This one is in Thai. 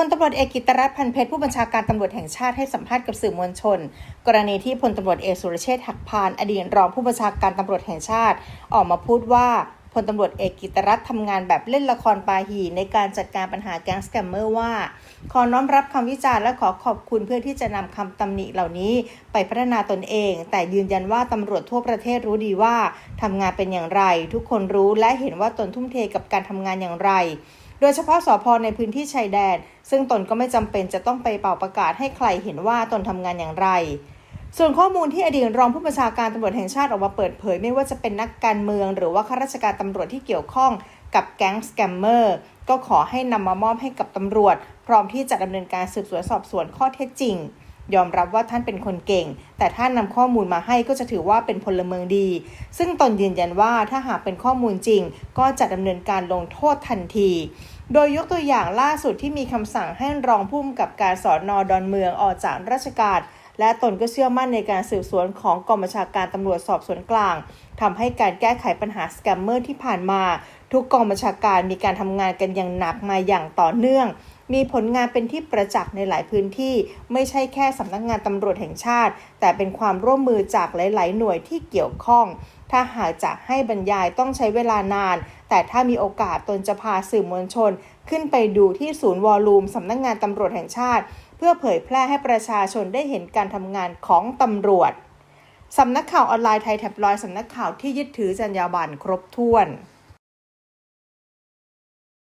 พลตำรวจเอกกิตรัตน์พันเพชรผู้บัญชาการตำรวจแห่งชาติให้สัมภาษณ์กับสื่อมวลชน กรณีที่พลตำรวจเอกสุรเชษฐ์หักพาน อดีตรองผู้บัญชาการตำรวจแห่งชาติ ออกมาพูดว่าพลตำรวจเอกกิตรัตน์ทำงานแบบเล่นละครปาหีในการจัดการปัญหาแก๊งสแกมเมอร์ว่า ขอน้อมรับคำวิจารณ์และขอขอบคุณเพื่อที่จะนำคำตำหนิเหล่านี้ไปพัฒนาตนเอง แต่ยืนยันว่าตำรวจทั่วประเทศรู้ดีว่าทำงานเป็นอย่างไร ทุกคนรู้และเห็นว่าตนทุ่มเทกับการทำงานอย่างไร โดยเฉพาะสพในพื้นที่ชายแดน ซึ่งตนก็ไม่จำเป็นจะต้องไปเป่าประกาศให้ใครเห็นว่าตนทำงานอย่างไร ส่วนข้อมูลที่อดีตรองผู้บัญชาการตำรวจแห่งชาติออกมาเปิดเผย ไม่ว่าจะเป็นนักการเมือง หรือว่าข้าราชการตำรวจที่เกี่ยวข้องกับแก๊งสแกมเมอร์ก็ขอให้นำมามอบให้กับตำรวจ พร้อมที่จะดำเนินการสืบสวนสอบสวนข้อเท็จจริง ยอมรับว่าท่านเป็นคนเก่ง แต่ถ้านำข้อมูลมาให้ก็จะถือว่าเป็นพลเมืองดี ซึ่งตนยืนยันว่าถ้าหากเป็นข้อมูลจริง ก็จะดำเนินการลงโทษทันที โดยยกตัวอย่างล่าสุดที่มีคำสั่งให้รองผู้กำกับการสอนอดอนเมืองออกจากราชการและตนก็เชื่อมั่นในการสืบสวนของกองบัญชาการตำรวจสอบสวนกลางทำให้การแก้ไขปัญหาสแกมเมอร์ที่ผ่านมา ทุกกองบัญชาการมีการทำงานกันอย่างหนักมาอย่างต่อเนื่อง มีผลงานเป็นที่ประจักษ์ในหลายพื้นที่ ไม่ใช่แค่สำนักงานตำรวจแห่งชาติ แต่เป็นความร่วมมือจากหลาย ๆ หน่วยที่เกี่ยวข้อง ถ้าหากจะให้บรรยายต้องใช้เวลานาน แต่ถ้ามีโอกาสตนจะพาสื่อมวลชน ขึ้นไปดูที่ศูนย์วอลลุ่มสำนักงานตำรวจแห่งชาติ เพื่อเผยแพร่ให้ประชาชนได้เห็นการทำงานของตำรวจสำนักข่าวออนไลน์ไทยแท็บลอยสำนักข่าวที่ยึดถือจรรยาบรรณครบถ้วน